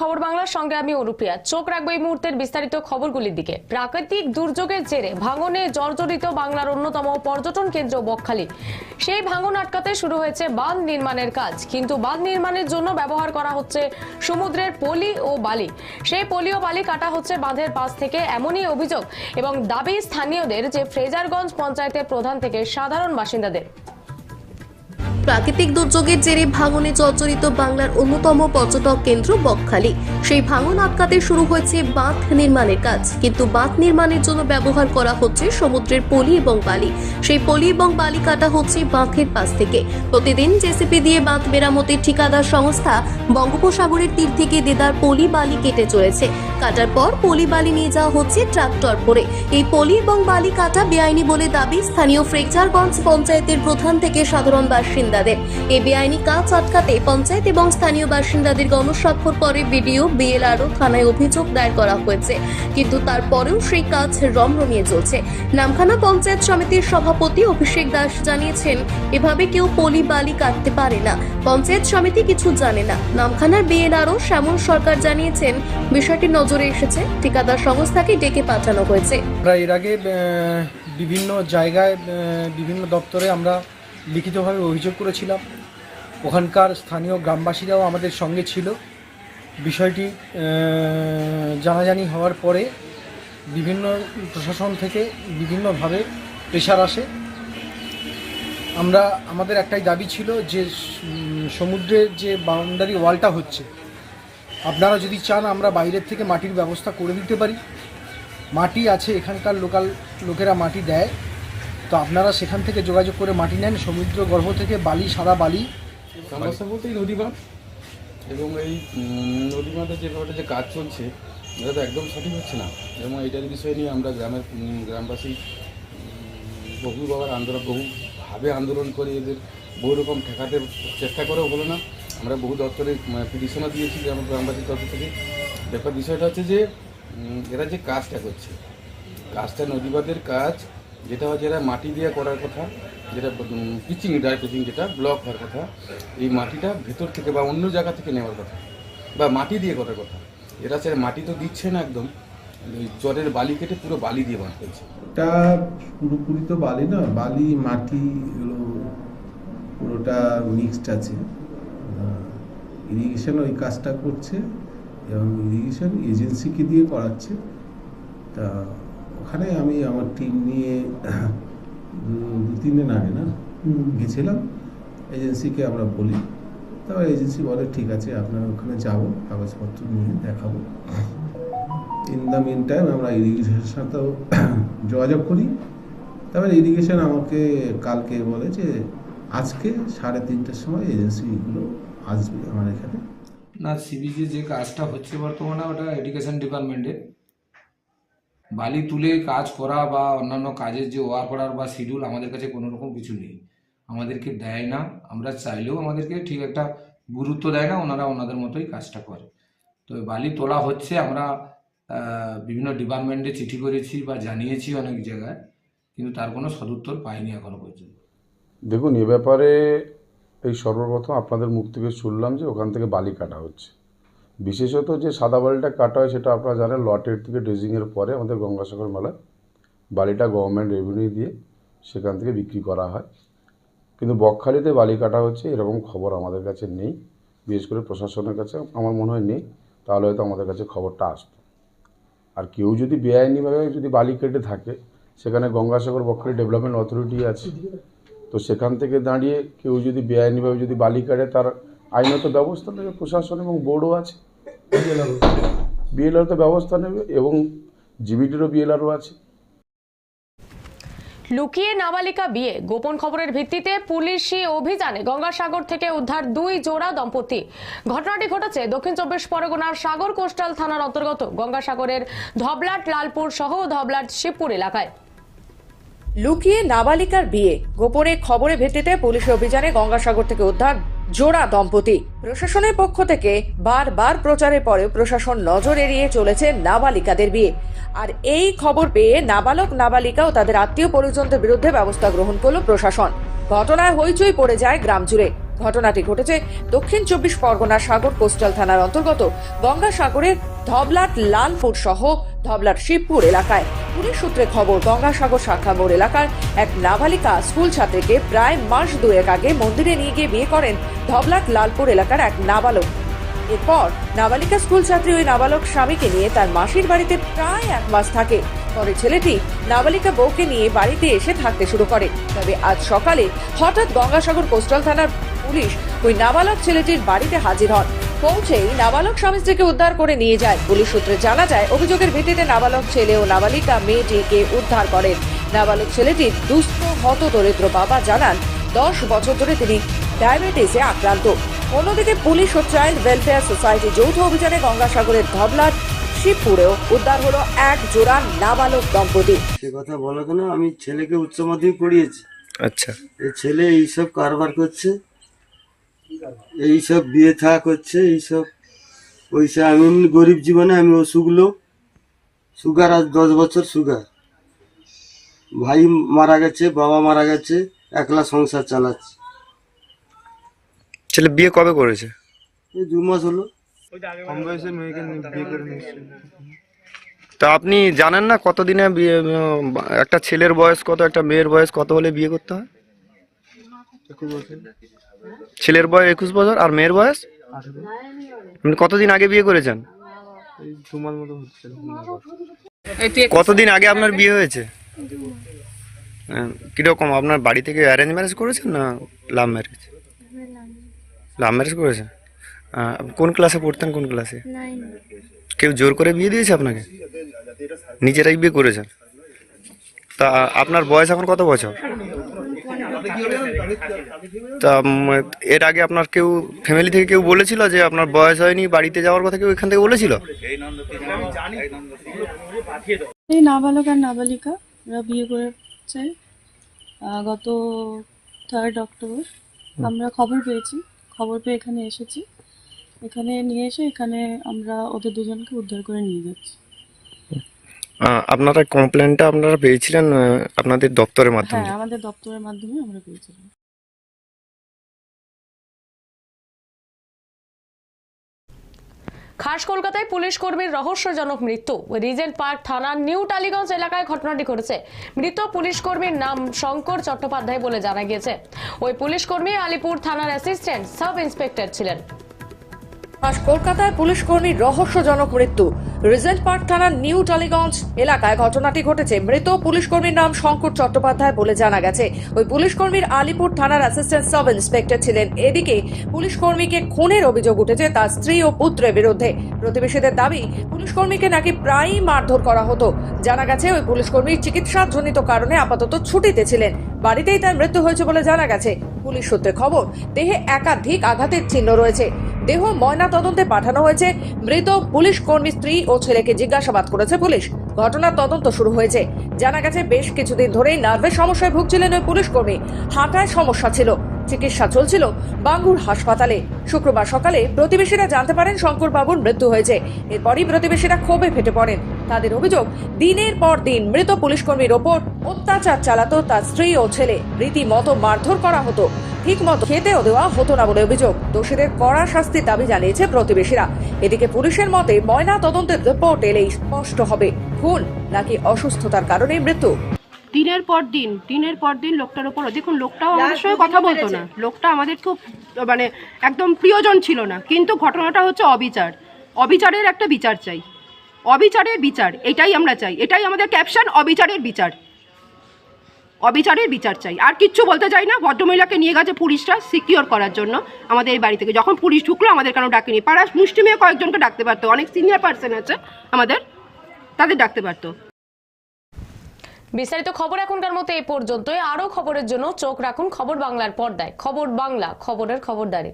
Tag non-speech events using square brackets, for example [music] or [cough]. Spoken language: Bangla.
খবর বাংলার সঙ্গে আমি অনুপ্রিয়া। চোখ রাখব এই মুহূর্তের বিস্তারিত খবরগুলির দিকে। প্রাকৃতিক দুর্যোগের জেরে ভাঙনে জর্জরিত বাংলার অন্যতম পর্যটন কেন্দ্র বকখালি। সেই ভাঙন আটকাতে শুরু হয়েছে বাঁধ নির্মাণের কাজ। কিন্তু বাঁধ নির্মাণের জন্য ব্যবহার করা হচ্ছে সমুদ্রের পলি ও বালি। সেই পলি ও বালি কাটা হচ্ছে বাঁধের পাশ থেকে এমনই অভিযোগ এবং দাবি স্থানীয়দের যে ফ্রেজারগঞ্জ পঞ্চায়েতের প্রধান থেকে সাধারণ বাসিন্দাদের। প্রাকৃতিক দুর্যোগের জেরে ভাঙনে জর্জরিত বাংলার অন্যতম পর্যটক কেন্দ্র বকখালি। সেই ভাঙন আটকাতে শুরু হয়েছে বাঁধ নির্মাণের কাজ। কিন্তু বাঁধ নির্মাণের জন্য ব্যবহার করা হচ্ছে সমুদ্রের পলি এবং বালি। সেই পলি এবং বালি কাটা হচ্ছে বাঁধের পাশ থেকে। প্রতিদিন জেসিপি দিয়ে বাঁধ মেরামতির ঠিকাদার সংস্থা বঙ্গোপসাগরের তীর থেকে দেদার পলি বালি কেটে চলেছে। কাটার পর পলি বালি নিয়ে যাওয়া হচ্ছে ট্রাক্টর করে। এই পলি এবং বালি কাটা বেআইনি বলে দাবি স্থানীয় ফ্রেকচারগঞ্জ পঞ্চায়েতের প্রধান থেকে সাধারণ বাসিন্দাদের। এই বেআইনি কাজ আটকাতে পঞ্চায়েত এবং স্থানীয় বাসিন্দাদের গণস্বাক্ষর পরে বিডিও বিএলআরও থানায় অভিযোগ দায়ের করা হয়েছে। কিন্তু তারপরেও সেই কাজ রমরমিয়ে চলছে। নামখানা পঞ্চায়েত সমিতির সভাপতি অভিষেক দাস জানিয়েছেন, এভাবে কেউ পলি বালি কাটতে পারে না। পঞ্চায়েত সমিতি কিছু জানে না। নামখানার বিএলআরও শ্যামল সরকার জানিয়েছেন, বিষয়টি নজরে এসেছে। ঠিকাদার সংস্থাকে ডেকে পাঠানো হয়েছে। এর আগে বিভিন্ন জায়গায় বিভিন্ন দপ্তরে আমরা লিখিতভাবে অভিযোগ করেছিলাম। ওখানকার স্থানীয় গ্রামবাসীরাও আমাদের সঙ্গে ছিল। বিষয়টি জানাজানি হওয়ার পরে বিভিন্ন প্রশাসন থেকে বিভিন্নভাবে প্রেশার আসে। আমরা, আমাদের একটাই দাবি ছিল যে সমুদ্রের যে বাউন্ডারি ওয়ালটা হচ্ছে, আপনারা যদি চান আমরা বাইরের থেকে মাটির ব্যবস্থা করে দিতে পারি। মাটি আছে, এখানকার লোকাল লোকেরা মাটি দেয়। তো আপনারা সেখান থেকে যোগাযোগ করে মাটি নেন। সমুদ্র গর্ভ থেকে বালি সাদা বালি। সমস্যা বলতে এই নদী বাঁধ এবং এই উম, নদী বাঁধের যে ব্যাপারটা যে কাজ চলছে এটা তো একদম সঠিক হচ্ছে না। এবং এটার বিষয় নিয়ে আমরা গ্রামের গ্রামবাসী বহু বাবার আন্দোলন বহুভাবে আন্দোলন করে এদের বহু রকম ঠেকাতে চেষ্টা করেও হলো না। আমরা বহু দপ্তরে পিটিশনও দিয়েছি গ্রাম গ্রামবাসীর তরফ থেকে। ব্যাপার বিষয়টা হচ্ছে যে এরা যে কাজটা করছে কাজটা নদীবাদের কাজ যেটা হচ্ছে এরা মাটি দিয়ে করার কথা, যেটা পিচিং ড্রাই পিচিং যেটা ব্লক হওয়ার কথা, এই মাটিটা ভেতর থেকে বা অন্য জায়গা থেকে নেওয়ার কথা, বা মাটি দিয়ে করার কথা। এরা সে মাটি তো দিচ্ছে না একদম জলের বালি কেটে পুরো বালি দিয়ে বাঁধ করছে এটা পুরোপুরি তো বালি না, বালি, মাটি এগুলো পুরোটা মিক্সড আছে। ইরিগেশন ওই কাজটা করছে এবং ইরিগেশন এজেন্সিকে দিয়ে করাচ্ছে। তা ওখানে আমি আমার টিম নিয়ে দু- তিন দিন আগে না গেছিলাম। এজেন্সিকে আমরা বলি। তারপর এজেন্সি বলে ঠিক আছে আপনার ওখানে যাব কাগজপত্র নিয়ে দেখাবো। ইন দ্য মিন টাইম আমরা ইরিগেশনের সাথেও [clears throat] যোগাযোগ করি। তারপর ইরিগেশন আমাকে কালকে বলে যে আজকে সাড়ে তিনটের সময় এজেন্সিগুলো আসবে আমার এখানে। না সিবিজি যে কাজটা হচ্ছে বর্তমানে ওটা এডুকেশন ডিপার্টমেন্টে বালি তুলে কাজ করা বা অন্যান্য কাজের যে ওয়ার্ক অর্ডার বা শিডিউল আমাদের কাছে কোনো রকম কিছু নেই। আমাদেরকে দেয় না, আমরা চাইলেও আমাদেরকে ঠিক একটা গুরুত্ব দেয় না, ওনারা ওনাদের মতোই কাজটা করে। তো বালি তোলা হচ্ছে, আমরা বিভিন্ন ডিপার্টমেন্টে চিঠি করেছি বা জানিয়েছি অনেক জায়গায়, কিন্তু তার কোনো সদুত্তর পাইনি এখনও পর্যন্ত। দেখুন, এ ব্যাপারে এই সর্বপ্রথম আপনাদের মুখ থেকে শুনলাম যে ওখান থেকে বালি কাটা হচ্ছে। বিশেষত যে সাদা বালিটা কাটা হয় সেটা আপনারা জানেন লটের থেকে ড্রেজিংয়ের পরে আমাদের গঙ্গাসাগর মেলায় বালিটা গভর্নমেন্ট রেভিনিউ দিয়ে সেখান থেকে বিক্রি করা হয়। কিন্তু বকখালিতে বালি কাটা হচ্ছে, এরকম খবর আমাদের কাছে নেই। বিশেষ করে প্রশাসনের কাছে আমার মনে হয় নেই, তাহলে হয়তো আমাদের কাছে খবরটা আসতো আর কেউ যদি বেআইনিভাবে যদি বালি কেটে থাকে, সেখানে গঙ্গাসাগর বকখালি ডেভেলপমেন্ট অথরিটি আছে, তো সেখান থেকে দাঁড়িয়ে কেউ যদি বেআইনিভাবে যদি বালি কাটে, তার আইনত ব্যবস্থা নেবে প্রশাসন এবং বোর্ডও আছে। বিএলআর তো ব্যবস্থা নেবে এবং জিবিটিরও বিএলআরও আছে। লুকিয়ে নাবালিকা বিয়ে গোপন খবরের ভিত্তিতে পুলিশি অভিযানে গঙ্গাসাগর থেকে উদ্ধার দুই জোড়া দম্পতি। ঘটনাটি ঘটেছে দক্ষিণ চব্বিশ পরগনার সাগর কোস্টাল থানার অন্তর্গত গঙ্গাসাগরের ধবলাট লালপুর সহ ধবলাট শিবপুর এলাকায়। লুকিয়ে নাবালিকার বিয়ে গোপনে খবরের ভিত্তিতে পুলিশ অভিযানে গঙ্গাসাগর থেকে উদ্ধার জোড়া দম্পতি। প্রশাসনের পক্ষ থেকে বারবার প্রচারের পরেও প্রশাসন নজর এড়িয়ে চলেছে নাবালিকাদের বিয়ে। আর এই খবর পেয়ে নাবালক নাবালিকা ও তাদের আত্মীয় পরিজনদের বিরুদ্ধে ব্যবস্থা গ্রহণ করল প্রশাসন। ঘটনায় হইচই পড়ে যায় গ্রাম জুড়ে। ঘটনাটি ঘটেছে দক্ষিণ চব্বিশ পরগনা সাগর কোস্টাল থানার অন্তর্গত গঙ্গাসাগরের ধবলাট লালপুর সহ ধবলাট শিবপুর এলাকায়। পুলিশ সূত্রে খবর, গঙ্গাসাগর শাখা মোড় এলাকার এক নাবালিকা স্কুল ছাত্রীকে প্রায় মাস দুয়েক আগে মন্দিরে নিয়ে গিয়ে বিয়ে করেন ধবলাট লালপুর এলাকার এক নাবালক। এরপর নাবালিকা স্কুল ছাত্রী ওই নাবালক স্বামীকে নিয়ে তার মাসির বাড়িতে প্রায় এক মাস থাকে। পরে ছেলেটি নাবালিকা বউকে নিয়ে বাড়িতে এসে থাকতে শুরু করে। তবে আজ সকালে হঠাৎ গঙ্গাসাগর কোস্টাল থানার পুলিশ ওই নাবালক ছেলেটির বাড়িতে হাজির হন। পৌঁছেই নাবালক স্বামী স্ত্রীকে উদ্ধার করে নিয়ে যায়। পুলিশ সূত্রে জানা যায় অভিযোগের ভিত্তিতে নাবালক ছেলে ও নাবালিকা মেয়েটিকে উদ্ধার করেন। নাবালক ছেলেটির দুস্থ হত দরিদ্র বাবা জানান দশ বছর ধরে তিনি ডায়াবেটিসে আক্রান্ত। অন্যদিকে পুলিশ ও চাইল্ড ওয়েলফেয়ার সোসাইটি যৌথ অভিযানে গঙ্গাসাগরের ধবলাট শিবপুরেও উদ্ধার হলো এক জোড়া নাবালক দম্পতি। সে কথা বলো কেন? আমি ছেলেকে উচ্চ মাধ্যমিক পড়িয়েছি। আচ্ছা। ছেলে এইসব কারবার করছে। এইসব বিয়ে থা করছে এইসব পয়সা। আমি গরিব জীবনে আমি লোক সুগার আজ দশ বছর সুগার। ভাই মারা গেছে বাবা মারা গেছে একলা সংসার চালাচ্ছে। ছেলে বিয়ে কবে করেছে? এই দু মাস হলো। তা আপনি জানেন না কতদিনে বিয়ে একটা ছেলের বয়স কত একটা মেয়ের বয়স কত হলে বিয়ে করতে হয়? ছেলের বয়স একুশ বছর আর মেয়ের বয়স? আপনি কতদিন আগে বিয়ে করেছেন? কতদিন আগে আপনার বিয়ে হয়েছে? হ্যাঁ, কীরকম আপনার বাড়ি থেকে অ্যারেঞ্জ ম্যারেজ করেছেন না লাভ ম্যারেজ লাভ ম্যারেজ করেছেন? কোন ক্লাসে পড়তেন কোন ক্লাসে কেউ জোর করে বিয়ে দিয়েছে আপনাকে? নিজেরাই বিয়ে করেছেন? তা আপনার বয়স এখন কত বছর? তা এর আগে আপনার কেউ ফ্যামিলি থেকে কেউ বলেছিল যে আপনার বয়স হয়নি বাড়িতে যাওয়ার কথা কেউ এখান থেকে বলেছিল? এই নাবালক আর নাবালিকা ওরা বিয়ে করেছে গত থার্ড অক্টোবর আমরা খবর পেয়েছি খবর পেয়ে এখানে এসেছি। এখানে নিয়ে এসে এখানে আমরা ওদের দুজনকে উদ্ধার করে নিয়ে যাচ্ছি। আপনারা কমপ্লেনটা আপনারা পেয়েছিলেন আপনাদের দপ্তরের মাধ্যমে? হ্যাঁ আমাদের দপ্তরের মাধ্যমে আমরা পেয়েছিলাম। খাস কলকাতায় পুলিশ কর্মীর রহস্যজনক মৃত্যু। রিজেন্ট পার্ক থানার নিউ টালিগঞ্জ এলাকায় ঘটনাটি ঘটেছে। মৃত পুলিশ কর্মীর নাম শঙ্কর চট্টোপাধ্যায় বলে জানা গিয়েছে। ওই পুলিশ কর্মী আলিপুর থানার অ্যাসিস্ট্যান্ট সাব ইন্সপেক্টর ছিলেন। আজ কলকাতায় পুলিশ কর্মীর রহস্যজনক মৃত্যু। রিজেন্ট পার্ক থানার নিউ টালিগঞ্জ এলাকায় ঘটনাটি ঘটেছে। মৃত পুলিশ কর্মীর নাম শঙ্কর চট্টোপাধ্যায় বলে জানা গেছে। ওই পুলিশ কর্মীর আলিপুর থানার অ্যাসিস্ট্যান্ট সাব ইন্সপেক্টর ছিলেন। এদিকে পুলিশ কর্মীকে খুনের অভিযোগ উঠেছে তার স্ত্রী ও পুত্রের বিরুদ্ধে। প্রতিবেশীদের দাবি, পুলিশ কর্মীকে নাকি প্রায়ই মারধর করা হতো। জানা গেছে, ওই পুলিশ কর্মী চিকিৎসাজনিত কারণে আপাতত ছুটিতে ছিলেন। বাড়িতেই তার মৃত্যু হয়েছে বলে জানা গেছে। পুলিশ সূত্রে খবর, দেহে একাধিক আঘাতের চিহ্ন রয়েছে। দেহ ময়না তদন্তে পাঠানো হয়েছে। মৃত পুলিশ কর্মী স্ত্রী ও ছেলেকে জিজ্ঞাসাবাদ করেছে পুলিশ। ঘটনার তদন্ত শুরু হয়েছে। জানা গেছে, বেশ কিছুদিন ধরেই নার্ভের সমস্যায় ভুগছিলেন ওই পুলিশ কর্মী। হাঁটায় সমস্যা ছিল, চিকিৎসা চলছিল বাঙ্গুর হাসপাতালে। শুক্রবার সকালে প্রতিবেশীরা জানতে পারেন শঙ্কর বাবুর মৃত্যু হয়েছে। এরপরই প্রতিবেশীরা ক্ষোভে ফেটে পড়েন। তাদের অভিযোগ দিনের পর দিন মৃত পুলিশ কর্মীর ওপর অত্যাচার চালাতো তার স্ত্রী ও ছেলে। রীতিমতো মারধর করা হতো ঠিক মতো খেতেও দেওয়া হতো না বলে অভিযোগ। দোষীদের কড়া শাস্তির দাবি জানিয়েছে প্রতিবেশীরা। এদিকে পুলিশের মতে ময়না তদন্তের রিপোর্ট এলেই স্পষ্ট হবে খুন নাকি অসুস্থতার কারণে মৃত্যু। দিনের পর দিন দিনের পর দিন লোকটার উপর দেখুন লোকটাও আমাদের সঙ্গে কথা বলতো না। লোকটা আমাদের খুব মানে একদম প্রিয়জন ছিল না। কিন্তু ঘটনাটা হচ্ছে অবিচার। অবিচারের একটা বিচার চাই। অবিচারের বিচার, এটাই আমরা চাই। এটাই আমাদের ক্যাপশন অবিচারের বিচার। অবিচারের বিচার চাই। আর কিচ্ছু বলতে চাই না। ভদ্রমহিলাকে নিয়ে গেছে পুলিশরা সিকিওর করার জন্য আমাদের এই বাড়ি থেকে। যখন পুলিশ ঢুকলো, আমাদের কেন ডাকেনি? পাড়া মুষ্টি মেয়ে কয়েকজনকে ডাকতে পারতো। অনেক সিনিয়র পার্সন আছে আমাদের, তাদের ডাকতে পারতো। বিস্তারিত খবর এখনকার মতো এই পর্যন্তই। আরও খবরের জন্য চোখ রাখুন খবর বাংলার পর্দায়। খবর বাংলা, খবরের খবরদারি।